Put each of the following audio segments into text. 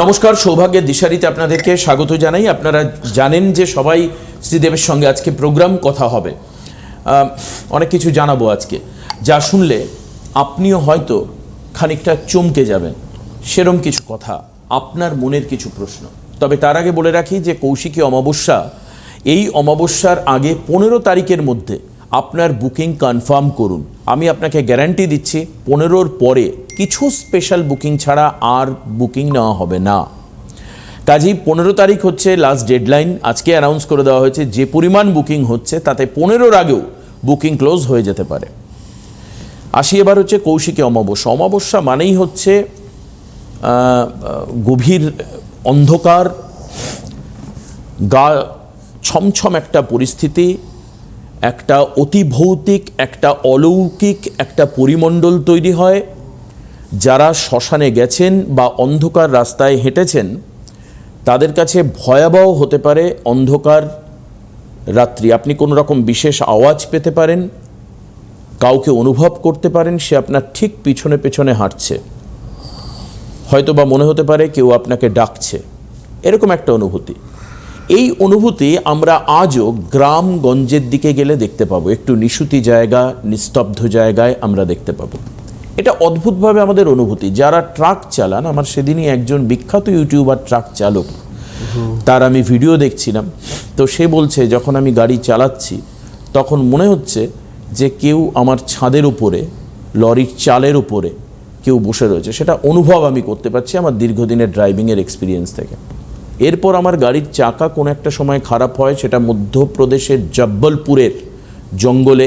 নমস্কার সৌভাগ্যের দিশারিতে আপনাদেরকে স্বাগত জানাই। আপনারা জানেন যে সবাই শ্রীদেবের সঙ্গে আজকে প্রোগ্রাম কথা হবে। অনেক কিছু জানাব আজকে। যা শুনলে আপনিও হয়তো খানিকটা চমকে যাবেন। সেরম কিছু কথা, আপনার মনের কিছু প্রশ্ন। তবে তার আগে বলে রাখি যে কৌশিকী অমাবস্যা, এই অমাবস্যার আগে পনেরো তারিখের মধ্যে আপনার বুকিং কনফার্ম করুন। আমি আপনাকে গ্যারান্টি দিচ্ছি, পনেরোর পরে কিছু স্পেশাল বুকিং ছাড়া আর বুকিং নেওয়া হবে না। কাজেই পনেরো তারিখ হচ্ছে লাস্ট ডেডলাইন আজকে অ্যানাউন্স করে দেওয়া হয়েছে যে পরিমাণ বুকিং হচ্ছে, তাতে পনেরোর আগেও বুকিং ক্লোজ হয়ে যেতে পারে। আসি এবার হচ্ছে কৌশিকী অমাবস্যা। অমাবস্যা মানেই হচ্ছে গভীর অন্ধকার, গা ছমছম একটা পরিস্থিতি, একটা অতি ভৌতিক, একটা অলৌকিক, একটা পরিমণ্ডল তৈরি হয় যারা শ্মশানে গেছেন বা অন্ধকার রাস্তায় হেঁটেছেন, তাদের কাছে ভয়াবহ হতে পারে অন্ধকার রাত্রি। আপনি কোনো রকম বিশেষ আওয়াজ পেতে পারেন, কাউকে অনুভব করতে পারেন, সে আপনার ঠিক পিছনে পেছনে হাঁটছে। হয়তো বা মনে হতে পারে কেউ আপনাকে ডাকছে। এরকম একটা অনুভূতি। এই অনুভূতি আমরা আজও গ্রামগঞ্জের দিকে গেলে দেখতে পাবো। একটু নিশুতি জায়গা, নিস্তব্ধ জায়গায় আমরা দেখতে পাবো। এটা অদ্ভুতভাবে আমাদের অনুভূতি। যারা ট্রাক চালান, আমার সেদিনই একজন বিখ্যাত ইউটিউবার ট্রাক চালক, তার আমি ভিডিও দেখছিলাম। তো সে বলছে, যখন আমি গাড়ি চালাচ্ছি, তখন মনে হচ্ছে যে কেউ আমার ছাদের উপরে, লরির চালের উপরে কেউ বসে রয়েছে। সেটা অনুভব আমি করতে পারছি আমার দীর্ঘদিনের ড্রাইভিংয়ের এক্সপিরিয়েন্স থেকে। এরপর আমার গাড়ির চাকা কোনো একটা সময় খারাপ হয়, সেটা মধ্যপ্রদেশের জব্বলপুরের জঙ্গলে।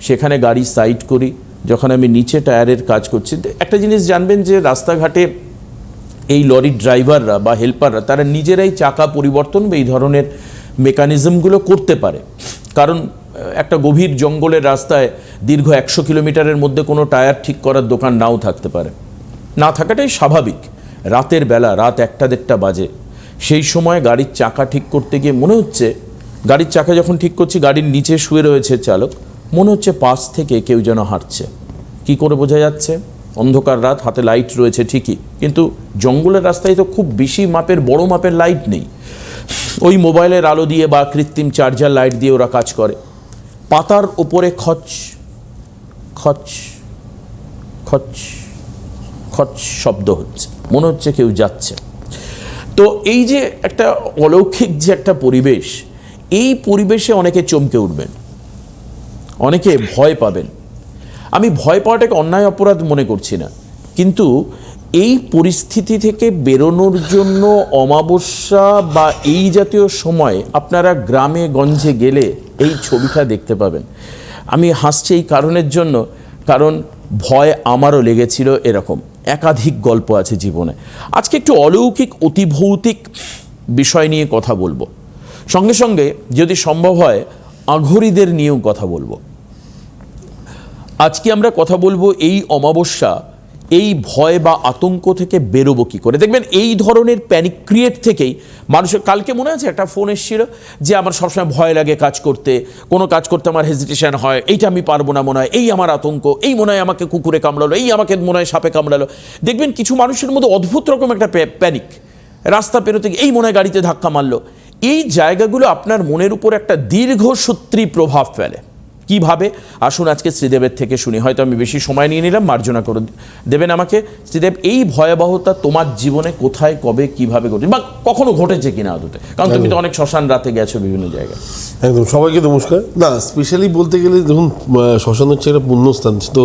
সেখানে গাড়ি সাইড করি যখন আমি নিচে টায়ারের কাজ করছি একটা জিনিস জানবেন যে রাস্তাঘাটে এই লরির ড্রাইভাররা বা হেল্পাররা, তারা নিজেরাই চাকা পরিবর্তন বা এই ধরনের মেকানিজমগুলো করতে পারে। কারণ একটা গভীর জঙ্গলের রাস্তায় দীর্ঘ একশো কিলোমিটারের মধ্যে কোনো টায়ার ঠিক করার দোকান নাও থাকতে পারে। না থাকাটাই স্বাভাবিক। রাতের বেলা, রাত একটা দেড়টা বাজে। সেই সময় গাড়ির চাকা ঠিক করতে গিয়ে মনে হচ্ছে, গাড়ির চাকা যখন ঠিক করছি, গাড়ির নিচে শুয়ে রয়েছে চালক। মনে হচ্ছে পাশ থেকে কেউ যেন হাঁটছে। কি করে বোঝা যাচ্ছে? অন্ধকার রাত, হাতে লাইট রয়েছে ঠিকই, কিন্তু জঙ্গলের রাস্তায় তো খুব বেশি মাপের, বড় মাপের লাইট নেই। ওই মোবাইলের আলো দিয়ে বা কৃত্রিম চার্জার লাইট দিয়ে ওরা কাজ করে। পাতার ওপরে খচ খচ খচ খচ শব্দ হচ্ছে। মনে হচ্ছে কেউ যাচ্ছে। তো এই যে একটা অলৌকিক যে একটা পরিবেশ, এই পরিবেশে অনেকে চমকে উঠবেন। অনেকে ভয় পাবেন। আমি ভয় পাওয়াটাকে অন্যায় অপরাধ মনে করছি না। কিন্তু এই পরিস্থিতি থেকে বেরোনোর জন্য অমাবস্যা বা এই জাতীয় সময় আপনারা গ্রামে, গঞ্জে গেলে এই ছবিটা দেখতে পাবেন। আমি হাসছি এই কারণের জন্য কারণ ভয় আমারও লেগেছিল এরকম। একাধিক গল্প আছে জীবনে। আজকে একটু অলৌকিক, অতিভৌতিক বিষয় নিয়ে কথা বলব। সঙ্গে সঙ্গে যদি সম্ভব হয়, আঘরিদের নিয়েও কথা বলব। আজকে আমরা কথা বলব এই অমাবস্যা, এই ভয় বা আতঙ্ক থেকে বেরোবো কি করে? দেখবেন এই ধরনের প্যানিক ক্রিয়েট থেকেই মানুষের, কালকে মনে আছে একটা ফোন এসেছিল যে আমার সবসময় ভয় লাগে কাজ করতে, কোনো কাজ করতে আমার হেজিটেশন হয়, এইটা আমি পারব না মনে হয়, এই আমার আতঙ্ক, এই মনে হয় আমাকে কুকুরে কামড়ালো, এই আমাকে মনে হয় সাপে কামড়ালো। দেখবেন কিছু মানুষের মধ্যে অদ্ভুত রকম একটা প্যানিক রাস্তা পেরোতে এই মনে হয় গাড়িতে ধাক্কা মারলো। এই জায়গাগুলো আপনার মনের উপর একটা দীর্ঘসূত্রী প্রভাব ফেলে। কীভাবে? আসুন আজকে শ্রীদেবের থেকে শুনি। হয়তো আমি বেশি সময় নিয়ে নিলাম মার্জনা করে দেবেন আমাকে। শ্রীদেব এই ভয়াবহতা তোমার জীবনে কোথায় কবে কীভাবে ঘটে বা কখনো ঘটেছে কিনা আদতে? কারণ তুমি তো অনেক শ্মশান রাতে গেছো বিভিন্ন জায়গায়। একদম সবাইকে নমস্কার। না স্পেশালি বলতে গেলে দেখুন শ্মশান হচ্ছে একটা পুণ্যস্থান। তো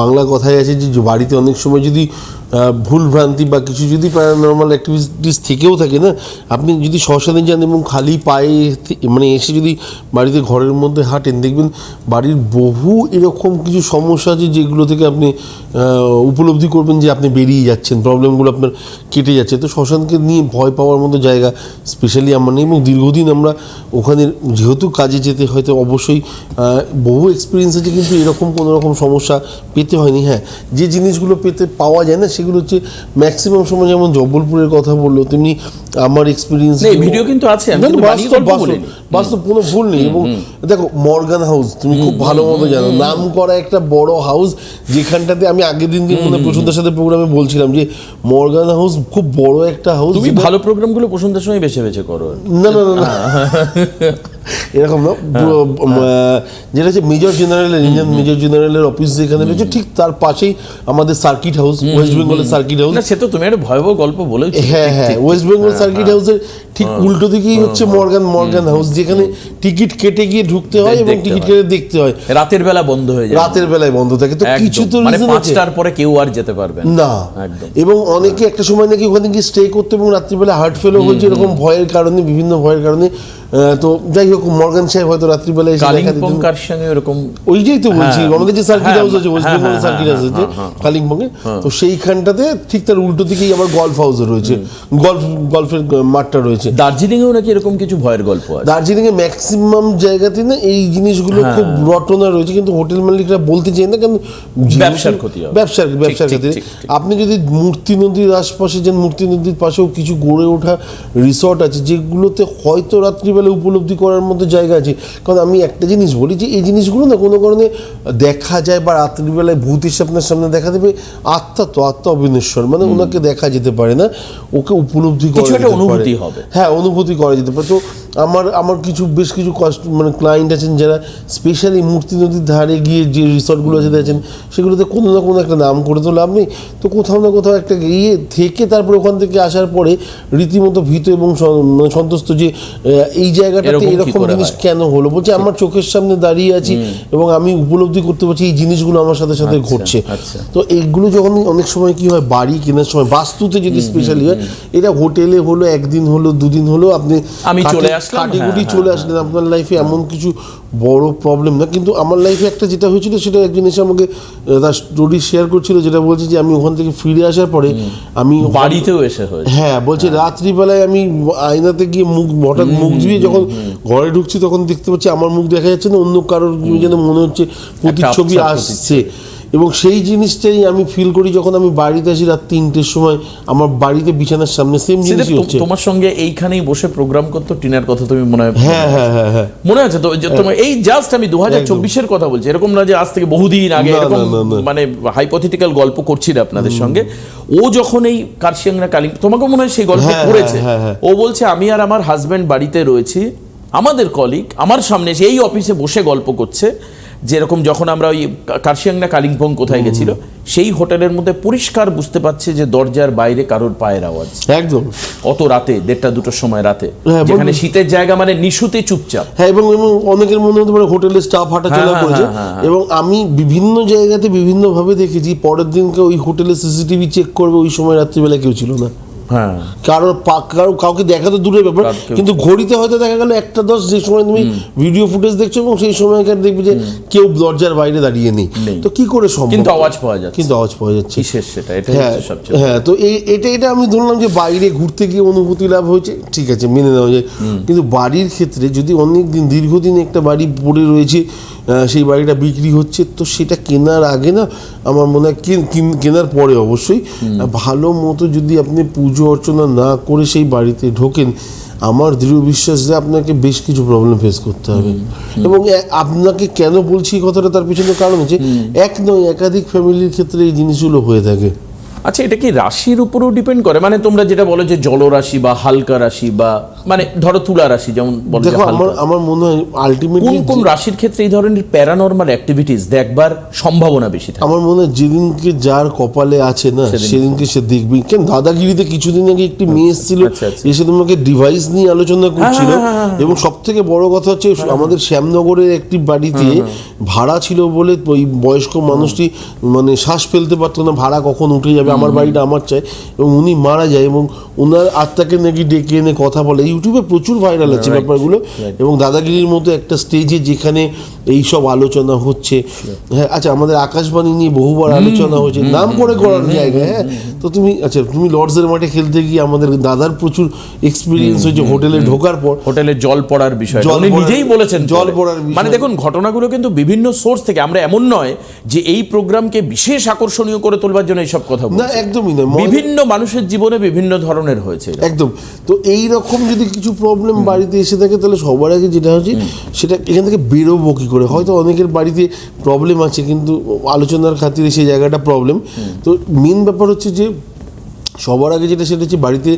বাংলা কথায় আছে যে বাড়িতে অনেক সময় যদি আহ, ভুল ভ্রান্তি বা কিছু যদি প্যারানর্মাল অ্যাক্টিভিটিস থেকেও থাকে না আপনি যদি শ্মশানে যান এবং খালি পায়ে মানে এসে যদি বাড়িতে ঘরের মধ্যে হাঁটেন দেখবেন বাড়ির বহু এরকম কিছু সমস্যা আছে যেগুলো থেকে আপনি উপলব্ধি করবেন যে আপনি বেরিয়ে যাচ্ছেন প্রবলেমগুলো আপনার কেটে যাচ্ছে। তো শ্মশানকে নিয়ে ভয় পাওয়ার মতো জায়গা স্পেশালি আমার নেই এবং দীর্ঘদিন আমরা ওখানে যেহেতু কাজে যেতে হয়তো অবশ্যই বহু এক্সপিরিয়েন্স আছে কিন্তু এরকম কোনো রকম সমস্যা পেতে হয়নি। হ্যাঁ যে জিনিসগুলো পেতে পাওয়া যায় না সেগুলো হচ্ছে ম্যাক্সিমাম সময় যেমন জব্বলপুরের কথা বলল তেমনি আমার এক্সপিরিয়েন্স ভিডিও কিন্তু আছে। বাস্তব কোনো ভুল নেই এবং দেখো মর্গান হাউস তুমি খুব ভালো মতো জানো নাম করা একটা বড় হাউস যেখানটাতে আমি আগের দিনকে মনে প্রসন্তার সাথে প্রোগ্রামে বলছিলাম যে মর্গান হাউস খুব বড় একটা হাউস তুমি ভালো প্রোগ্রামগুলো পছন্দের সময় বেছে বেছে করো। না না না না। এরকম না পুরো, যেটা হচ্ছে মেজর জেনারেলের ইন্ডিয়ান মেজর জেনারেলের অফিস যেখানে রয়েছে ঠিক তার পাশেই আমাদের সার্কিট হাউস ওয়েস্ট বেঙ্গলের সার্কিট হাউস সে তো তুমি একটা ভয়াবহ গল্প বলেছ হ্যাঁ হ্যাঁ ওয়েস্ট বেঙ্গল সার্কিট হাউসের ঠিক উল্টো দিকেই হচ্ছে মর্গান মর্গান হাউস যেখানে টিকিট কেটে গিয়ে ঢুকতে হয় এবং টিকিট কেটে দেখতে হয়। রাতের বেলা বন্ধ হয়ে যায়। রাতের বেলায় বন্ধ থাকে। তো কিছু তো মানে reason আছে। পরে কেউ আর যেতে পারবে না। এবং অনেকে একটা সময় নাকি ওখানে গিয়ে স্টে করতে এবং রাত্রিবেলা হার্ট ফেলও হয়েছে এরকম ভয়ের কারণে বিভিন্ন ভয়ের কারণে। তো যাই হোক মর্গান সাহেব হয়তো রাত্রিবেলা এসে দেখা দিতেন। কার সঙ্গে এরকম ওইটাই তো বলছি হ্যাঁ। আমাদের যে সার্কিট হ্যাঁ, হাউস আছে ওয়েস্ট হ্যাঁ, বেঙ্গল হ্যাঁ, সার্কিট হাউস আছে হ্যাঁ, হ্যাঁ, কালিম্পংয়ে তো সেইখানটাতে ঠিক তার উল্টো দিকেই আবার গলফ হাউস রয়েছে গলফ গলফের মাঠটা রয়েছে দার্জিলিংয়েও নাকি এরকম কিছু ভয়ের গল্প আছে দার্জিলিং এ ম্যাক্সিমাম জায়গাতে না এই জিনিসগুলো হ্যাঁ। খুব রটনা রয়েছে কিন্তু হোটেল মালিকরা বলতে চাই না কারণ ব্যবসার ক্ষতি। ব্যবসার ব্যবসার ঠিক। আপনি যদি মূর্তি নদীর আশপাশে যান মূর্তি নদীর পাশেও কিছু গড়ে ওঠা রিসর্ট আছে যেগুলোতে হয়তো রাত্রিবেলা উপলব্ধি করার মতো জায়গা আছে কারণ আমি একটা জিনিস বলি যে এই জিনিসগুলো না কোনো কারণে দেখা যায় বা রাত্রিবেলায় ভূত এসে আপনার সামনে দেখা দেবে আত্মা তো আত্মা অবিনেশ্বর মানে ওনাকে দেখা যেতে পারে না ওকে উপলব্ধি করা যেতে পারে। অনুভূতি হবে। হ্যাঁ অনুভূতি করা যেতে পারে তো আমার আমার কিছু বেশ কিছু কষ্ট মানে ক্লায়েন্ট আছেন যারা স্পেশালি মূর্তি নদীর ধারে গিয়ে যে রিসর্টগুলো আছে আছেন সেগুলোতে কোনো না কোনো একটা নাম করে তো লাভ নেই। তো কোথাও না কোথাও একটা ইয়ে থেকে তারপরে ওখান থেকে আসার পরে রীতিমতো ভীত এবং মানে সন্তুষ্ট যে এই জায়গাটাতে এরকম জিনিস কেন হলো? বলছে আমার চোখের সামনে দাঁড়িয়ে আছি এবং আমি উপলব্ধি করতে পারছি এই জিনিসগুলো আমার সাথে সাথে ঘটছে। আচ্ছা। তো এইগুলো যখন অনেক সময় কি হয় বাড়ি কেনার সময় বাস্তুতে যদি স্পেশালি হয় এটা হোটেলে হলো একদিন হলো দুদিন হলো আপনি আমি চলে আসলাম, কাটিকুটি হ্যাঁ, চলে আসলেন আপনার লাইফে এমন কিছু বড় প্রবলেম না। কিন্তু আমার লাইফে একটা যেটা হয়েছিল সেটা একজন এসে আমাকে তার স্টোরি শেয়ার করছিল যেটা বলছে যে আমি ওখান থেকে ফিরে আসার পরে আমি বাড়িতেও এসে হ্যাঁ বলছে রাত্রিবেলায় আমি আয়নাতে গিয়ে মুখ হঠাৎ মুখ ধুয়ে যখন ঘরে ঢুকছি তখন দেখতে পাচ্ছি আমার মুখ দেখা যাচ্ছে না অন্য কারোর যেন মনে হচ্ছে প্রতিচ্ছবি আসছে। এবং সেই জিনিসটাই আমি ফিল করি যখন আমি বাড়িতে আসি রাত তিনটের সময় আমার বাড়িতে বিছানার সামনে সেম সেটা জিনিসই হচ্ছে। তোমার সঙ্গে এইখানেই বসে প্রোগ্রাম করতো টিনার কথা তুমি মনে হয় হ্যাঁ হ্যাঁ হ্যাঁ হ্যাঁ। মনে আছে তো? যে তোমার এই জাস্ট আমি দু হাজার চব্বিশের কথা বলছি এরকম না যে আজ থেকে বহুদিন আগে এরকম। মানে হাইপোথেটিক্যাল গল্প করছি না আপনাদের সঙ্গে। ও যখন এই কার্শিয়াংরা কালিং তোমাকে মনে হয় সেই গল্প হ্যাঁ, করেছে? হ্যাঁ, হ্যাঁ, ও বলছে আমি আর আমার হাজবেন্ড বাড়িতে রয়েছি আমাদের কলিগ আমার সামনে এসে এই অফিসে বসে গল্প করছে যেরকম যখন আমরা ওই কার্শিয়াংরা কালিম্পং কোথায় গেছিল সেই হোটেলের মধ্যে পরিষ্কার বুঝতে পারছে যে দরজার বাইরে কারোর পায়ের আওয়াজ। একদম। অত রাতে দেড়টা দুটোর সময় রাতে। হ্যাঁ, যেখানে শীতের জায়গা মানে নিশুতে চুপচাপ। হ্যাঁ এবং এবং অনেকের মনে হতে পারে হোটেলের স্টাফ হাঁটাচলা হ্যাঁ, করেছে। হ্যাঁ, হ্যাঁ, এবং আমি বিভিন্ন জায়গাতে বিভিন্নভাবে দেখেছি পরের দিনকে ওই হোটেলে সিসিটিভি চেক করবে ওই সময় রাত্রিবেলা কেউ ছিল না। হ্যাঁ। কারোর পা- কারও কাউকে দেখা তো দূরের ব্যাপার। কিন্তু ঘড়িতে হয়তো দেখা গেল একটা দশ যে সময় তুমি ভিডিও ফুটেজ দেখছ এবং সেই সময়কার দেখবে যে কেউ দরজার বাইরে দাঁড়িয়ে নেই। তো কি করে সম্ভব? কিন্তু আওয়াজ পাওয়া যাচ্ছে। কিন্তু আওয়াজ পাওয়া যাচ্ছে। সেটা? এটা হ্যাঁ সবচেয়ে হ্যাঁ তো এই এটা এটা আমি ধরলাম যে বাইরে ঘুরতে গিয়ে অনুভূতি লাভ হয়েছে। ঠিক আছে মেনে নেওয়া যায়। কিন্তু বাড়ির ক্ষেত্রে যদি অনেক দিন দীর্ঘদিন একটা বাড়ি পড়ে রয়েছে সেই বাড়িটা বিক্রি হচ্ছে তো সেটা কেনার আগে না আমার মনে হয় কেন- কেনার পরে অবশ্যই ভালো মতো যদি আপনি পুজো অর্চনা না করে সেই বাড়িতে ঢোকেন আমার দৃঢ় বিশ্বাস যে আপনাকে বেশ কিছু প্রবলেম ফেস করতে হবে। এবং আপনাকে কেন বলছি কথাটা তার পিছনে কারণ হচ্ছে এক নয় একাধিক ফ্যামিলির ক্ষেত্রে এই জিনিসগুলো হয়ে থাকে। আচ্ছা এটা কি রাশির উপরেও ডিপেন্ড করে? মানে তোমরা যেটা বলো যে জলরাশি বা হালকা রাশি বা মানে ধরো তুলা রাশি যেমন দেখো আমার আমার মনে হয় কোন আলটিমেটলি কোন রাশির ক্ষেত্রে এই ধরনের প্যারানর্মাল অ্যাক্টিভিটিস দেখবার সম্ভাবনা বেশি থাকে? আমার মনে হয় যেদিনকে যার কপালে আছে না সেদিনকে। সে দেখবি। কেন দাদাগিরিতে কিছুদিন আগে একটি মেয়ে এসেছিল আচ্ছা, আচ্ছা। এসে তোমাকে ডিভাইস নিয়ে আলোচনা করছিল এবং সব থেকে বড় কথা হচ্ছে আমাদের শ্যামনগরের একটি বাড়িতে ভাড়া ছিল বলে ওই বয়স্ক মানুষটি মানে শ্বাস ফেলতে পারতো না ভাড়া কখন উঠে যাবে আমার বাড়িটা আমার চাই। এবং উনি মারা যায় এবং ওনার আত্মাকে নাকি ডেকে এনে কথা বলে। এই ইউটিউবে প্রচুর ভাইরাল আছে ব্যাপারগুলো এবং দাদাগিরির মতো একটা স্টেজে যেখানে এই সব আলোচনা হচ্ছে। হ্যাঁ আচ্ছা আমাদের আকাশবাণী নিয়ে বহুবার আলোচনা হচ্ছে নাম করে করার জায়গায় হ্যাঁ? তো তুমি আচ্ছা তুমি লর্ডসের মাঠে খেলতে গিয়ে আমাদের দাদার প্রচুর এক্সপিরিয়েন্স হয়েছে হোটেলে ঢোকার পর। হোটেলে জল পড়ার বিষয়। জল উনি নিজেই বলেছেন জল পড়ার। মানে দেখুন ঘটনাগুলো কিন্তু বিভিন্ন সোর্স থেকে আমরা এমন নয় যে এই প্রোগ্রামকে বিশেষ আকর্ষণীয় করে তোলবার জন্য এইসব কথা না একদমই না বিভিন্ন মানুষের জীবনে বিভিন্ন ধরনের হয়েছে একদম। তো এই রকম যদি কিছু প্রবলেম বাড়িতে এসে থাকে তাহলে সবার আগে যেটা হচ্ছে সেটা এখান থেকে বেরোবো কি করে? হয়তো অনেকের বাড়িতে প্রবলেম আছে কিন্তু আলোচনার খাতিরে সেই জায়গাটা প্রবলেম তো মেন ব্যাপার হচ্ছে যে সবার আগে যেটা সেটা হচ্ছে বাড়িতে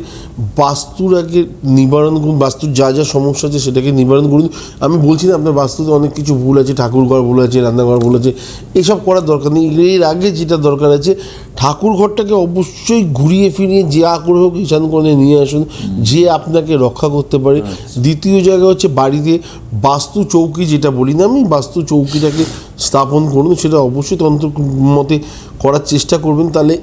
বাস্তুর আগে নিবারণ করুন বাস্তুর যা যা সমস্যা আছে সেটাকে নিবারণ করুন। আমি বলছি না আপনার বাস্তুতে অনেক কিছু ভুল আছে ঠাকুর ঘর ভুল আছে রান্নাঘর ভুল আছে এসব করার দরকার নেই। এর আগে যেটা দরকার আছে ঠাকুর ঘরটাকে অবশ্যই ঘুরিয়ে ফিরিয়ে যে করে হোক ঈশান করে নিয়ে আসুন যে আপনাকে রক্ষা করতে পারে। দ্বিতীয় জায়গা হচ্ছে বাড়িতে বাস্তু চৌকি যেটা বলি না আমি বাস্তু চৌকিটাকে স্থাপন করুন সেটা অবশ্যই তন্ত্র মতে করার চেষ্টা করবেন তাহলে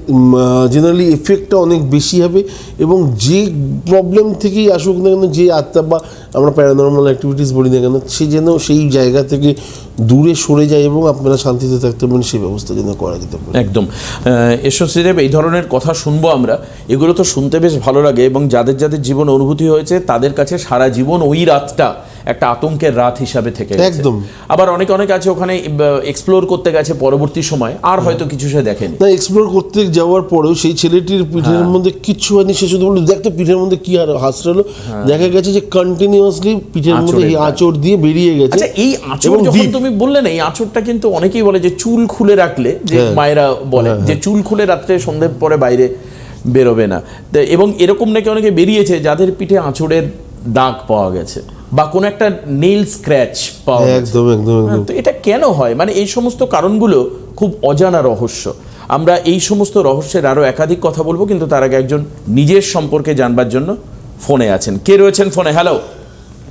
জেনারেলি এফেক্টটা অনেক বেশি হবে এবং যে প্রবলেম থেকেই আসুক না কেন যে আত্মা বা আমরা প্যারানর্মাল অ্যাক্টিভিটিস বলি না কেন সে যেন সেই জায়গা থেকে দূরে সরে যায় এবং আপনারা শান্তিতে থাকতে পারেন সেই ব্যবস্থা যেন করা যেতে পারে। একদম। যশস্বীদেব এই ধরনের কথা শুনব আমরা এগুলো তো শুনতে বেশ ভালো লাগে এবং যাদের যাদের জীবন অনুভূতি হয়েছে তাদের কাছে সারা জীবন ওই রাতটা একটা আতঙ্কের রাত হিসাবে থেকে একদম। আবার অনেক অনেক আছে ওখানে এক্সপ্লোর করতে গেছে পরবর্তী সময় আর হয়তো কিছু সে দেখেনি। না এক্সপ্লোর করতে যাওয়ার পরেও সেই ছেলেটির পিঠের মধ্যে কিচ্ছু হয়নি সে শুধু বলল দেখ তো পিঠের মধ্যে কি আর হাসলো দেখা গেছে যে কন্টিনিউয়াসলি পিঠের মধ্যে এই আঁচড় দিয়ে বেরিয়ে গেছে। আচ্ছা এই আঁচড় যখন তুমি বললে না এই আঁচড়টা কিন্তু অনেকেই বলে যে চুল খুলে রাখলে যে হ্যাঁ। মায়েরা বলে যে চুল খুলে রাত্রে সন্ধ্যের পরে বাইরে বেরোবে না। এবং এরকম নাকি অনেকে বেরিয়েছে যাদের পিঠে আঁচড়ের দাগ পাওয়া গেছে বা কোনো একটা নীল স্ক্র্যাচ পাওয়া একদম একদম হ্যাঁ, তো এটা কেন হয়? মানে এই সমস্ত কারণগুলো খুব অজানা রহস্য। আমরা এই সমস্ত রহস্যের আরও একাধিক কথা বলব কিন্তু তার আগে একজন নিজের সম্পর্কে জানবার জন্য ফোনে আছেন। কে রয়েছেন ফোনে? হ্যালো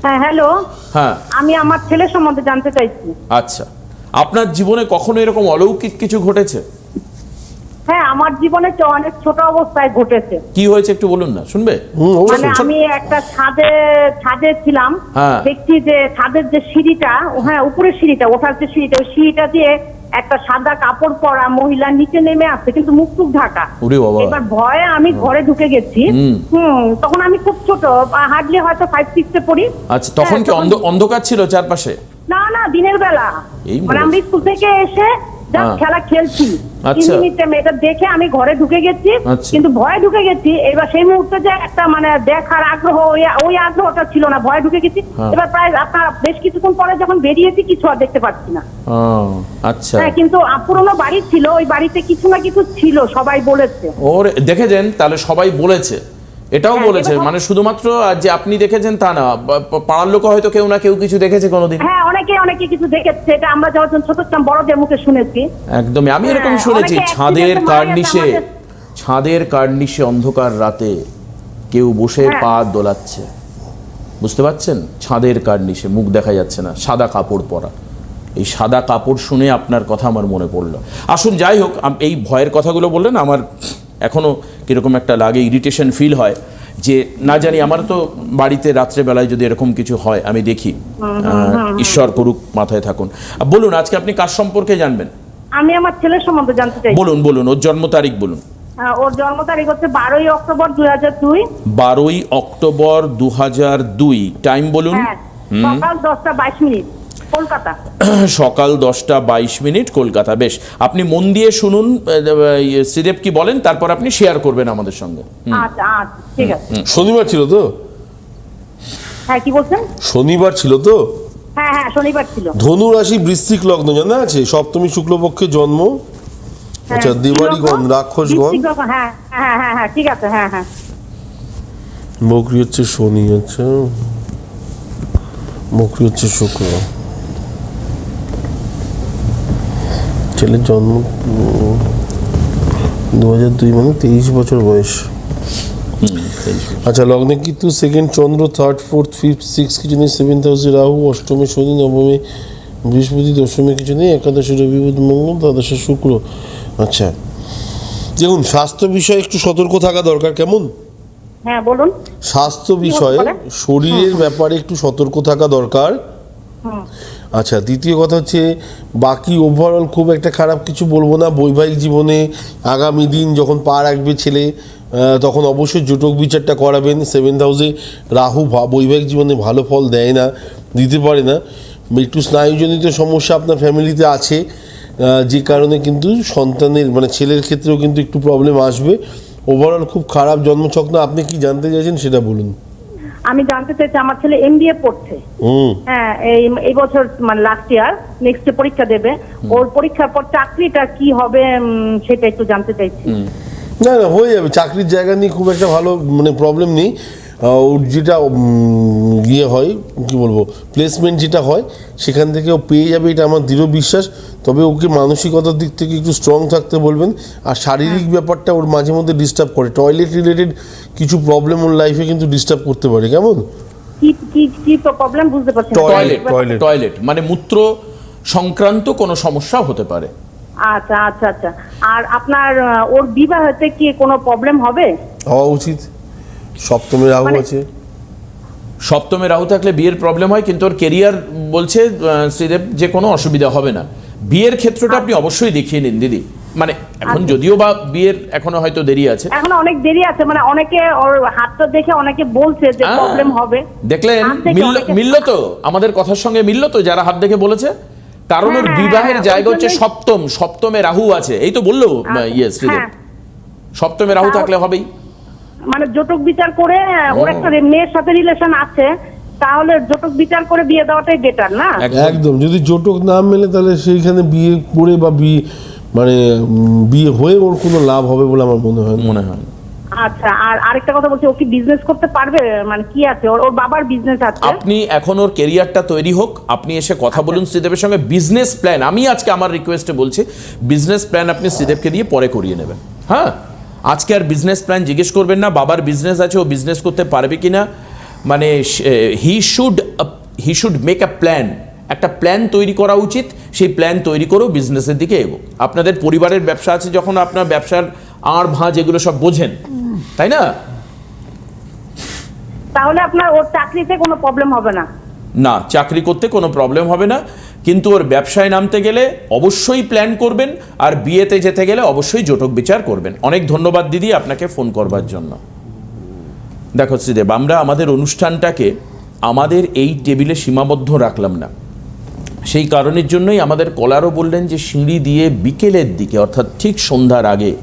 হ্যাঁ হ্যালো হ্যাঁ। আমি আমার ছেলের সম্বন্ধে জানতে চাইছি। আচ্ছা। আপনার জীবনে কখনো এরকম অলৌকিক কিছু ঘটেছে? হ্যাঁ আমার জীবনে তো অনেক ছোট অবস্থায় ঘটেছে। কি হয়েছে একটু বলুন না শুনবে? মানে আমি একটা ছাদে ছাদে ছিলাম। হ্যাঁ। দেখছি যে ছাদের যে সিঁড়িটা হ্যাঁ উপরের সিঁড়িটা ওঠার যে সিঁড়িটা ওই সিঁড়িটা দিয়ে একটা সাদা কাপড় পরা মহিলা নিচে নেমে আসছে কিন্তু মুখ টুক ঢাকা। এবার ভয়ে আমি ঘরে ঢুকে গেছি। হুম। তখন আমি খুব ছোট হার্ডলি হয়তো ফাইভ সিক্সে পড়ি। আচ্ছা তখন হ্যাঁ, কি অন্ধকার ছিল চারপাশে? না না দিনের বেলা। মানে। আমি স্কুল থেকে এসে। খেলা খেলছি। তিন আচ্ছা। মিনিট এটা দেখে আমি ঘরে ঢুকে গেছি আচ্ছা। কিন্তু ভয়ে ঢুকে গেছি। এবার সেই মুহূর্তে যে একটা মানে দেখার আগ্রহ ওই- আগ্রহটা ছিল না ভয়ে ঢুকে গেছি। হ্যাঁ। এবার প্রায় আপনার বেশ কিছুক্ষণ পরে যখন বেরিয়েছি কিছু আর দেখতে পাচ্ছি না। আচ্ছা। হ্যাঁ কিন্তু পুরোনো বাড়ি ছিল ওই বাড়িতে কিছু না কিছু ছিল সবাই বলেছে। ওর দেখেছেন তাহলে সবাই বলেছে। এটাও হ্যাঁ, বলেছে মানে শুধুমাত্র যে আপনি দেখেছেন তা না পাড়ার লোক হয়তো কেউ না কেউ কিছু দেখেছে কোনোদিন। হ্যাঁ অনেকে অনেকে কিছু দেখেছে এটা আমরা যখন ছোট ছিলাম বড়দের মুখে শুনেছি। একদমই আমি এরকম হ্যাঁ, শুনেছি ছাদের কার্নিশে ছাদের কার্নিশে অন্ধকার রাতে কেউ বসে হ্যাঁ। পা দোলাচ্ছে। বুঝতে পারছেন? ছাদের কার্নিশে মুখ দেখা যাচ্ছে না সাদা কাপড় পরা। এই সাদা কাপড় শুনে আপনার কথা আমার মনে পড়ল। আসুন যাই হোক এই ভয়ের কথাগুলো বললেন আমার এখনও কীরকম একটা লাগে ইরিটেশন ফিল হয় যে না জানি আমার তো বাড়িতে রাত্রেবেলায় যদি এরকম কিছু হয় আমি দেখি ঈশ্বর করুক মাথায় থাকুন। বলুন আজকে আপনি কার সম্পর্কে জানবেন? আমি আমার ছেলের সম্বন্ধে জানতে চাই। বলুন বলুন ওর জন্ম তারিখ বলুন। ওর জন্ম তারিখ হচ্ছে বারোই অক্টোবর দুই হাজার দুই। বারোই অক্টোবর দু হাজার দুই টাইম বলুন। হ্যাঁ সকাল দশটা বাইশ মিনিট। কলকাতা। সকাল দশটা বাইশ মিনিট কলকাতা বেশ। আপনি মন দিয়ে শুনুন শ্রীদেব কি বলেন তারপর আপনি শেয়ার করবেন আমাদের সঙ্গে। আচ্ছা আচ্ছা ঠিক আছে। শনিবার ছিল তো? হ্যাঁ কি বলছেন? শনিবার ছিল তো? হ্যাঁ হ্যাঁ শনিবার ছিল। ধনু রাশি বৃশ্চিক লগ্ন জানা আছে? সপ্তমী শুক্লপক্ষে জন্ম। আচ্ছা দেবাড়িগণ? রাক্ষসগণ। হ্যাঁ হ্যাঁ হ্যাঁ হ্যাঁ ঠিক আছে হ্যাঁ হ্যাঁ। বকরি হচ্ছে শনি আচ্ছা। বকরি হচ্ছে শুক্র। ছেলের জন্ম দু হাজার দুই মানে তেইশ বছর বয়স। আচ্ছা লগ্নে কিন্তু সেকেন্ড চন্দ্র থার্ড ফোর্থ ফিফথ সিক্স কিছু নেই সেভেন্থ হাউসে রাহু অষ্টমী শনি নবমী বৃহস্পতি দশমী কিছু নেই একাদশে রবি বুধ মঙ্গল দ্বাদশে শুক্র। আচ্ছা দেখুন স্বাস্থ্য বিষয়ে একটু সতর্ক থাকা দরকার কেমন? হ্যাঁ বলুন। স্বাস্থ্য বিষয়ে শরীরের ব্যাপারে একটু সতর্ক থাকা দরকার। হুম। আচ্ছা দ্বিতীয় কথা হচ্ছে, বাকি ওভারঅল খুব একটা খারাপ কিছু বলব না। বৈবাহিক জীবনে আগামী দিন যখন পা রাখবে ছেলে তখন অবশ্যই জোটক বিচারটা করাবেন। সেভেন্থ হাউসে রাহু বৈবাহিক জীবনে ভালো ফল দেয় না, দিতে পারে না। একটু স্নায়ুজনিত সমস্যা আপনার ফ্যামিলিতে আছে যে কারণে কিন্তু সন্তানের মানে ছেলের ক্ষেত্রেও কিন্তু একটু প্রবলেম আসবে। ওভারঅল খুব খারাপ জন্মছক না। আপনি কি জানতে চাইছেন সেটা বলুন। আমি জানতে চাইছি আমার ছেলে এমবিএ পড়ছে। হ্যাঁ এই এই বছর মানে লাস্ট ইয়ার নেক্সট পরীক্ষা দেবে। ওর পরীক্ষার পর চাকরিটা কি হবে সেটা একটু জানতে চাইছি। না না হয়ে যাবে। চাকরির জায়গা নিয়ে খুব একটা ভালো মানে প্রবলেম নেই। ওর যেটা ইয়ে হয় কি বলব প্লেসমেন্ট যেটা হয় সেখান থেকে ও পেয়ে যাবে এটা আমার দৃঢ় বিশ্বাস। তবে ওকে মানসিকতার দিক থেকে একটু স্ট্রং থাকতে বলবেন। আর শারীরিক ব্যাপারটা ওর মাঝে মধ্যে ডিস্টার্ব করে। টয়লেট রিলেটেড কিছু প্রবলেম ওর লাইফে কিন্তু ডিস্টার্ব করতে পারে। কেমন? কি কি কি প্রবলেম বুঝতে পারছি না। টয়লেট টয়লেট মানে মূত্র সংক্রান্ত কোনো সমস্যা হতে পারে। আচ্ছা আচ্ছা আচ্ছা। আর আপনার ওর বিবাহতে কি কোনো প্রবলেম হবে? হওয়া উচিত। সপ্তমে রাহু মানে- আছে। সপ্তমে রাহু থাকলে বিয়ের প্রবলেম হয় কিন্তু ওর কেরিয়ার বলছে শ্রীদেব যে কোনো অসুবিধা হবে না। বিয়ের ক্ষেত্রটা আপনি অবশ্যই দেখিয়ে নিন দিদি। মানে এখন যদিও বা বিয়ের এখনও হয়তো দেরি আছে। এখন অনেক দেরি আছে মানে অনেকে ওর হাতটা দেখে অনেকে বলছে যে প্রবলেম হবে। দেখলেন মিলল তো? আমাদের কথার সঙ্গে মিলল তো? যারা হাত দেখে বলেছে? কারণ ওর হ্যাঁ, বিবাহের হ্যাঁ, জায়গা হচ্ছে সপ্তম সপ্তমে রাহু আছে। এই তো বলল আহ, ইয়ে শ্রীদেব। হ্যাঁ। সপ্তমে রাহু থাকলে হবেই। মানে জটক বিচার করে ওর একটা মেয়ের সাথে রিলেশন আছে। তাহলে জটক বিচার করে বিয়ে দেওয়াটাই বেটার না? একদম। একদম। যদি জোটক না মেলে তাহলে সেইখানে বিয়ে করে বা বিয়ে মানে বিয়ে হয়ে ওর কোনো লাভ হবে বলে আমার মনে হয় মনে হয় আচ্ছা আর আরেকটা কথা বলছি ও কি বিজনেস করতে পারবে? মানে কি আছে? ওর ওর বাবার বিজনেস আছে? আপনি এখন ওর কেরিয়ারটা তৈরি হোক আপনি এসে কথা বলুন শ্রীদেবের সঙ্গে। বিজনেস প্ল্যান আমি আজকে আমার রিকোয়েস্টে বলছি বিজনেস প্ল্যান আপনি শ্রীদেবকে দিয়ে পরে করিয়ে নেবেন। হ্যাঁ? আজকে আর বিজনেস প্ল্যান জিজ্ঞেস করবেন না বাবার বিজনেস আছে ও বিজনেস করতে পারবে কি না মানে he should he should make a plan একটা প্ল্যান তৈরি করা উচিত সেই প্ল্যান তৈরি করেও বিজনেসের দিকে এগো আপনাদের পরিবারের ব্যবসা আছে যখন আপনার ব্যবসার আড় ভাঁজ এগুলো সব বোঝেন তাই না? তাহলে আপনার ওর চাকরিতে কোনো প্রবলেম হবে না। না চাকরি করতে কোনো প্রবলেম হবে না কিন্তু ওর ব্যবসায় নামতে গেলে অবশ্যই প্ল্যান করবেন আর বিয়েতে যেতে গেলে অবশ্যই জটক বিচার করবেন। অনেক ধন্যবাদ দিদি আপনাকে ফোন করবার জন্য। দেখো শ্রীদেব আমরা আমাদের অনুষ্ঠানটাকে আমাদের এই টেবিলে সীমাবদ্ধ রাখলাম না। সেই কারণের জন্যই আমাদের কলারও বললেন যে সিঁড়ি দিয়ে বিকেলের দিকে অর্থাৎ ঠিক সন্ধ্যার আগে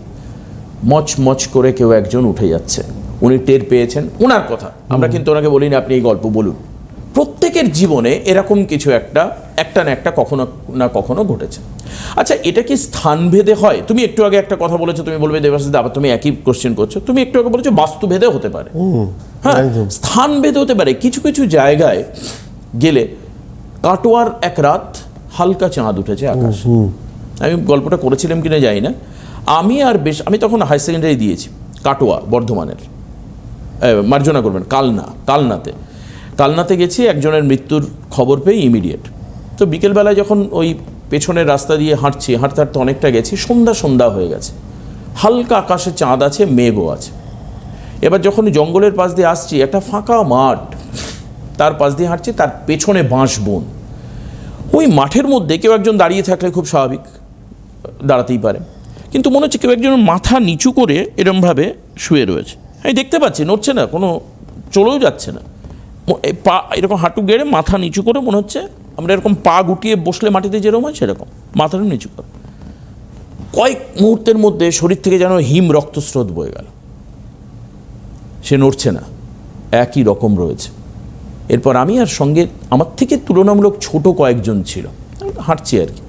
মচ মচ করে কেউ একজন উঠে যাচ্ছে। উনি টের পেয়েছেন। ওনার কথা। আমরা কিন্তু ওনাকে বলিনি আপনি এই গল্প বলুন। প্রত্যেকের জীবনে এরকম কিছু একটা একটা না একটা কখনো না কখনো ঘটেছে। আচ্ছা এটা কি স্থানভেদে হয়? তুমি একটু আগে একটা কথা বলেছ তুমি বলবে দেবাশিস আবার তুমি একই কোশ্চেন করছ। তুমি একটু আগে বলেছ বাস্তুভেদে হতে পারে। হ্যাঁ। স্থানভেদে হতে পারে। কিছু কিছু জায়গায় গেলে কাটোয়ার এক রাত হালকা চাঁদ উঠেছে আকাশ। আমি গল্পটা করেছিলাম কিনা জানি না। আমি আর বেশ আমি তখন হাই সেকেন্ডারি দিয়েছি কাটোয়া বর্ধমানের। মার্জনা করবেন কালনা কালনাতে। কালনাতে গেছি, একজনের মৃত্যুর খবর পেয়ে ইমিডিয়েট তো বিকেলবেলায় যখন ওই পেছনের রাস্তা দিয়ে হাঁটছি, হাঁটতে হাঁটতে অনেকটা গেছি, সন্ধ্যা সন্ধ্যা হয়ে গেছে। হালকা আকাশে চাঁদ আছে, মেঘও আছে। এবার যখন জঙ্গলের পাশ দিয়ে আসছি, একটা ফাঁকা মাঠ। তার পাশ দিয়ে হাঁটছি, তার পেছনে বাঁশ বন। ওই মাঠের মধ্যে কেউ একজন দাঁড়িয়ে থাকলে খুব স্বাভাবিক, দাঁড়াতেই পারে। কিন্তু মনে হচ্ছে কেউ একজন মাথা নিচু করে এরমভাবে শুয়ে রয়েছে। আমি দেখতে পাচ্ছি, নড়ছে না, কোনো চলেও যাচ্ছে না। পা, এরকম হাঁটু গেড়ে মাথা নিচু করে মনে হচ্ছে আমরা এরকম পা গুটিয়ে বসলে মাটিতে যেরকম হয় সেরকম, মাথাটা নিচু করে। কয়েক মুহূর্তের মধ্যে শরীর থেকে যেন হিম রক্তস্রোত বয়ে গেল। সে নড়ছে না, একই রকম রয়েছে। এরপর আমি আর সঙ্গে আমার থেকে তুলনামূলক ছোট কয়েকজন ছিল, হাঁটছি আর কি।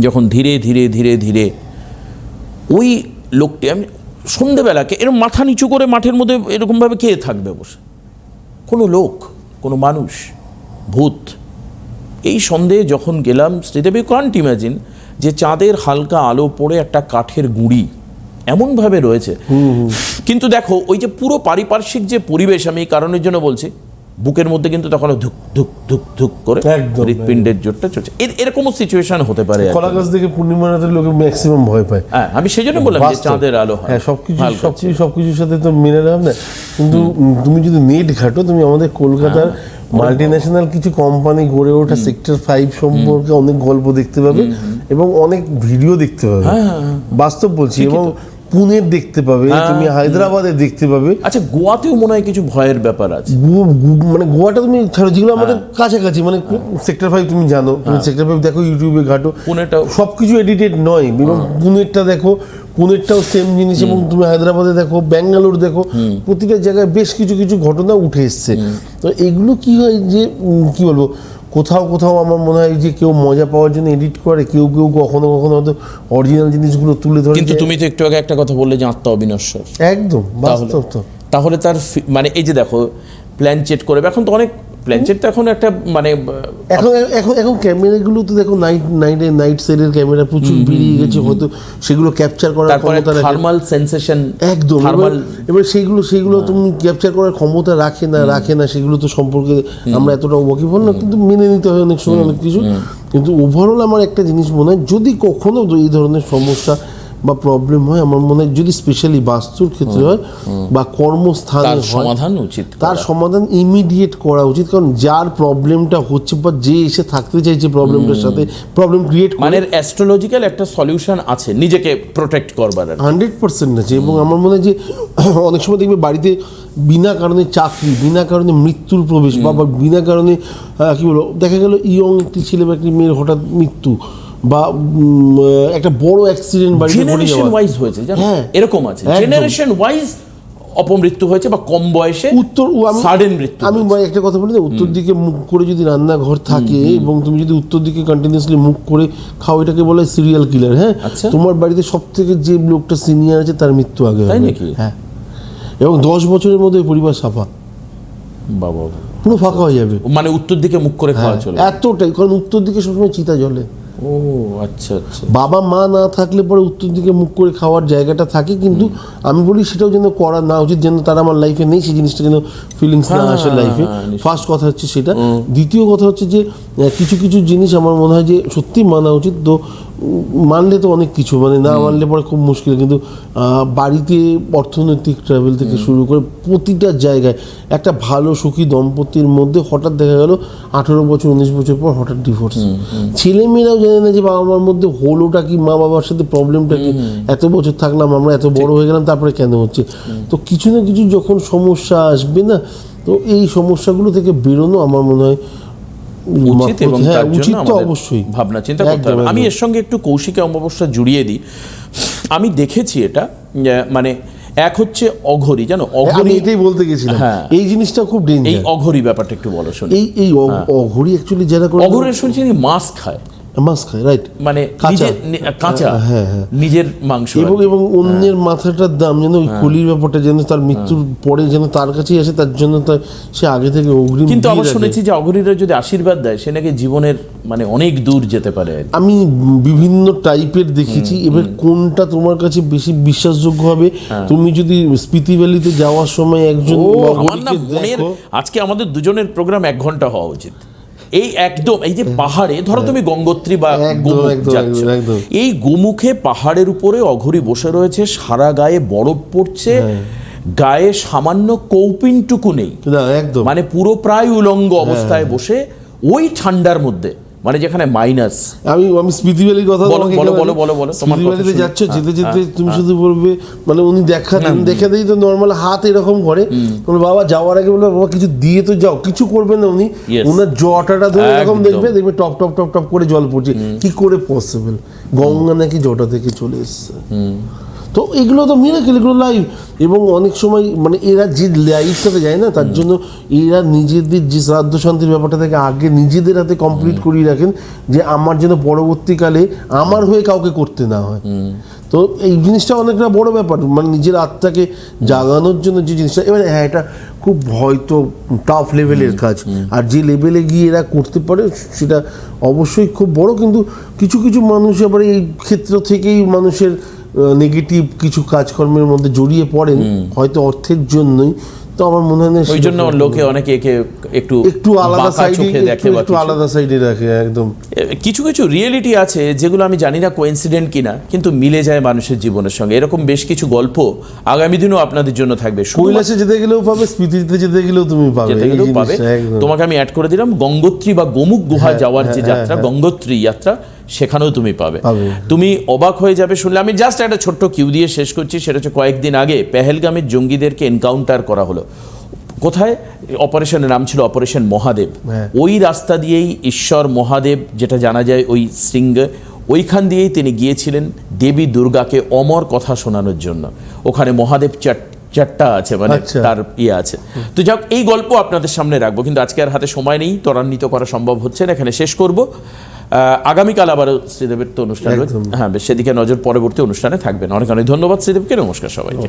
যখন ধীরে ধীরে ধীরে ধীরে ওই লোকটি আমি সন্ধেবেলাকে এরকম মাথা নিচু করে মাঠের মধ্যে এরকমভাবে খেয়ে থাকবে বসে। কোনো লোক কোনো মানুষ ভূত এই সন্দেহে যখন গেলাম শ্রীদেবী কান্ট ইম্যাজিন যে চাঁদের হালকা আলো পড়ে একটা কাঠের গুঁড়ি এমনভাবে রয়েছে। কিন্তু দেখো ওই যে পুরো পারিপার্শ্বিক যে পরিবেশ আমি এই কারণের জন্য বলছি বুকের মধ্যে কিন্তু তখন ধুক ধুক ধুক ধুক করে হৃৎপিণ্ডের জোরটা চলছে। এর- এরকমও সিচুয়েশন হতে পারে আর কি। কলা গাছ দেখে পূর্ণিমা রাতের লোকে ম্যাক্সিমাম ভয় পায়। হ্যাঁ আমি সেই জন্য বললাম যে চাঁদের আলো হয়। হ্যাঁ সবকিছু সবকিছু সবকিছুর সাথে তো মেনে নেওয়া না কিন্তু তুমি যদি নেট ঘাটো তুমি আমাদের কলকাতার মাল্টি ন্যাশনাল কিছু কোম্পানি গড়ে ওঠা সেক্টর ফাইভ সম্পর্কে অনেক গল্প দেখতে পাবে এবং অনেক ভিডিও দেখতে পাবে। বাস্তব বলছি এবং পুনের দেখতে পাবে তুমি হায়দ্রাবাদে দেখতে পাবে। আচ্ছা গোয়াতেও মনে হয় কিছু ভয়ের ব্যাপার আছে। মানে গোয়াটা তুমি ছাড়ো যেগুলো আমাদের কাছাকাছি মানে সেক্টর ফাইভ তুমি জানো তুমি সেক্টর ফাইভ দেখো ইউটিউবে ঘাটো। পুনেটাও। সবকিছু এডিটেড নয় এবং পুনেরটা দেখো পুনেরটাও সেম জিনিস এবং তুমি হায়দ্রাবাদে দেখো ব্যাঙ্গালোর দেখো প্রতিটা জায়গায় বেশ কিছু কিছু ঘটনা উঠে এসছে। তো এগুলো কি হয় যে কি বলব কোথাও কোথাও আমার মনে হয় যে কেউ মজা পাওয়ার জন্য এডিট করে কেউ কেউ কখনো কখনো হয়তো অরিজিনাল জিনিসগুলো তুলে ধরে কিন্তু তুমি তো একটু আগে একটা কথা বললে যে আত্মা অবিনশ্বর। একদম তাহলে বাস্তব তো। তাহলে তার মানে এই যে দেখো প্ল্যান চেট করে এখন তো অনেক প্ল্যান চেট তো এখন একটা মানে এখন এখন এখন ক্যামেরাগুলো তো দেখো নাইট নাইটে নাইট ক্যামেরা প্রচুর বেরিয়ে গেছে হয়তো সেগুলো ক্যাপচার করার তারপরে থার্মাল সেন্সেশন একদম এবার- এবার সেইগুলো সেইগুলো তুমি ক্যাপচার করার ক্ষমতা রাখে না রাখে না সেগুলো তো সম্পর্কে আমরা এতটা ওয়াকিবল না কিন্তু মেনে নিতে হয় অনেক সময় অনেক কিছু। কিন্তু ওভারঅল আমার একটা জিনিস মনে হয় যদি কখনো এই ধরনের সমস্যা বা প্রবলেম হয় আমার মনে হয় যদি স্পেশালি বাস্তুর ক্ষেত্রে হয় বা কর্মস্থানে সমাধান উচিত তার সমাধান ইমিডিয়েট করা উচিত কারণ যার প্রবলেমটা হচ্ছে বা যে এসে থাকতে চাইছে প্রবলেমটার সাথে প্রবলেম ক্রিয়েট মানে অ্যাস্ট্রোলজিক্যাল একটা সলিউশন আছে নিজেকে প্রোটেক্ট করবার হান্ড্রেড পার্সেন্ট আছে এবং আমার মনে হয় যে অনেক সময় দেখবে বাড়িতে বিনা কারণে চাকরি বিনা কারণে মৃত্যুর প্রবেশ বা বিনা কারণে কি বলব দেখা গেল ইয়ং একটি ছেলে বা একটি মেয়ের হঠাৎ মৃত্যু বা একটা বড় অ্যাক্সিডেন্ট ঘটে জেনারেশন ওয়াইজ হয়েছে হ্যাঁ। এরকম আছে। জেনারেশন ওয়াইজ অপমৃত্যু হয়েছে বা কম বয়সে উত্তর সাডেন মৃত্যু আমি। একটা কথা বলি উত্তর দিকে মুখ করে যদি রান্নাঘর থাকে এবং তুমি যদি উত্তর দিকে কন্টিনিউসলি মুখ করে খাও এটাকে বলে সিরিয়াল কিলার হ্যাঁ? আচ্ছা। তোমার বাড়িতে সব থেকে যে লোকটা সিনিয়র আছে তার মৃত্যু আগে তাই নাকি? হ্যাঁ। এবং দশ বছরের মধ্যে পরিবার সাফা। বাবা পুরো ফাঁকা হয়ে যাবে। মানে উত্তর দিকে মুখ করে খাওয়া চলে। এতটাই কারণ উত্তর দিকে সবসময় চিতা জ্বলে ও আচ্ছা আচ্ছা। বাবা মা না থাকলে পরে উত্তর দিকে মুখ করে খাওয়ার জায়গাটা থাকে কিন্তু আমি বলি সেটাও যেন করা না উচিত যেন তারা আমার লাইফে নেই সেই জিনিসটা যেন ফিলিংস না আসে হ্যাঁ, লাইফে হ্যাঁ, ফার্স্ট কথা হচ্ছে সেটা। দ্বিতীয় কথা হচ্ছে যে কিছু কিছু জিনিস আমার মনে হয় যে সত্যি মানা উচিত তো মানলে তো অনেক কিছু মানে না মানলে পরে খুব মুশকিল। কিন্তু বাড়িতে অর্থনৈতিক ট্রাভেল থেকে শুরু করে প্রতিটা জায়গায় একটা ভালো সুখী দম্পতির মধ্যে হঠাৎ দেখা গেল আঠেরো বছর উনিশ বছর পর হঠাৎ ডিভোর্স ছেলে মেয়েরাও জানে না যে বাবা মার মধ্যে হলোটা কি মা বাবার সাথে প্রবলেমটা কি? এত বছর থাকলাম আমরা এত বড় হয়ে গেলাম তারপরে কেন হচ্ছে? তো কিছু না কিছু যখন সমস্যা আসবে না তো এই সমস্যাগুলো থেকে বেরোনো আমার মনে হয় উচিত এবং হ্যাঁ তার জন্য তো আমাদের অবশ্যই। ভাবনা চিন্তা করতে হবে। আমি এর সঙ্গে একটু কৌশিকে অমাবস্যা জুড়িয়ে দিই। আমি দেখেছি এটা মানে এক হচ্ছে অঘরি জানো? আমি অঘরি এটাই বলতে গেছিলাম। হ্যাঁ। এই জিনিসটা খুব এই অঘরি ব্যাপারটা একটু বলো শুনি। এই এই অঘরি অ্যাকচুয়ালি যারা অঘরের শুনছি মাছ খায়। মাছ খায় রাইট মানে কাঁচা। নিজের কাঁচা হ্যাঁ, হ্যাঁ। নিজের মাংস এবং এবং অন্যের মাথাটার দাম যেন ওই কলির ব্যাপারটা যেন তার মৃত্যুর পরে যেন তার কাছেই আসে তার জন্য তার সে আগে থেকে অগ্রিম কিন্তু আবার শুনেছি যে অঘরীরা যদি আশীর্বাদ দেয় সে নাকি জীবনের মানে অনেক দূর যেতে পারে আমি বিভিন্ন টাইপের দেখেছি এবার কোনটা তোমার কাছে বেশি বিশ্বাসযোগ্য হবে তুমি যদি স্পিতি ভ্যালিতে যাওয়ার সময় একজন আজকে আমাদের দুজনের প্রোগ্রাম এক ঘণ্টা হওয়া উচিত। এই একদম এই যে পাহাড়ে ধরো তুমি গঙ্গোত্রী বা যাচ্ছ। এই গোমুখে পাহাড়ের উপরে অঘরি বসে রয়েছে সারা গায়ে বরফ পড়ছে হ্যাঁ। গায়ে সামান্য কৌপিনটুকু নেই। একদম। মানে পুরো প্রায় উলঙ্গ অবস্থায় বসে ওই ঠান্ডার মধ্যে। মানে যেখানে মাইনাস আমি আমি স্মৃতি ভ্যালির কথা বলো, বলো, বলো, বলো, বলো, তোমার স্মৃতি ভ্যালিতে যাচ্ছ যেতে যেতে তুমি শুধু বলবে মানে উনি দেখা দেখাতেই তো নর্মাল হাত এরকম করে। বলে বাবা যাওয়ার আগে বলে বাবা কিছু দিয়ে তো যাও কিছু করবে না উনি. ওনার জটাটা ধরে এরকম দেখবে দেখবে টপ টপ টপ টপ করে জল পড়ছে। কি করে পসিবল গঙ্গা নাকি জটা থেকে চলে এসছে। তো এগুলো তো মিরাকেল এগুলো লাইভ এবং অনেক সময় মানে এরা যে লাইফটাতে যায় না তার জন্য এরা নিজেদের যে শ্রাদ্ধ শান্তির ব্যাপারটা থেকে আগে নিজেদের হাতে কমপ্লিট করিয়ে রাখেন যে আমার যেন পরবর্তীকালে আমার হয়ে কাউকে করতে না হয়। তো এই জিনিসটা অনেকটা বড় ব্যাপার মানে নিজের আত্মাকে জাগানোর জন্য যে জিনিসটা এবারে হ্যাঁ এটা খুব হয়তো টাফ লেভেলের কাজ। আর যে লেভেলে গিয়ে এরা করতে পারে সেটা অবশ্যই খুব বড় কিন্তু কিছু কিছু মানুষ আবার এই ক্ষেত্র থেকেই মানুষের নেগেটিভ কিছু কাজকর্মের মধ্যে জড়িয়ে পড়েন হয়তো অর্থের জন্যই। তো আমার মনে হয় না ওই জন্য লোকে অনেকে একে একটু একটু আলাদা সাইডে দেখে একটু আলাদা সাইডে রাখে একদম। কিছু কিছু রিয়েলিটি আছে যেগুলো আমি জানি না কোইন্সিডেন্ট কিনা কিন্তু মিলে যায় মানুষের জীবনের সঙ্গে। এরকম বেশ কিছু গল্প আগামী দিনেও আপনাদের জন্য থাকবে। কৈলাসে যেতে গেলেও পাবে স্মৃতিতে যেতে গেলেও তুমি পাবে যেতে গেলেও পাবে। তোমাকে আমি অ্যাড করে দিলাম গঙ্গোত্রী বা গোমুখ গুহা হ্যাঁ, যাওয়ার যে হ্যাঁ, যাত্রা হ্যাঁ। গঙ্গোত্রী যাত্রা সেখানেও তুমি পাবে। তুমি অবাক হয়ে যাবে শুনলে। আমি জাস্ট একটা ছোট্ট কিউ দিয়ে শেষ করছি। সেটা হচ্ছে কয়েকদিন আগে পেহেলগামের জঙ্গিদেরকে এনকাউন্টার করা হলো। কোথায়? অপারেশনের নাম ছিল অপারেশন মহাদেব। হ্যাঁ। ওই রাস্তা দিয়েই ঈশ্বর মহাদেব যেটা জানা যায় ওই শৃঙ্গ ওইখান দিয়েই তিনি গিয়েছিলেন দেবী দুর্গাকে অমর কথা শোনানোর জন্য। ওখানে মহাদেব চাট চারটা আছে মানে আচ্ছা। তার ইয়ে আছে। তো যাক এই গল্প আপনাদের সামনে রাখব। কিন্তু আজকে আর হাতে সময় নেই। ত্বরান্বিত করা সম্ভব হচ্ছে না। এখানে শেষ করব। আগামীকাল আবারও শ্রীদেবের তো অনুষ্ঠান হ্যাঁ বেশ সেদিকে নজর পরবর্তী অনুষ্ঠানে থাকবেন। অনেক অনেক ধন্যবাদ শ্রীদেবকে নমস্কার সবাইকে।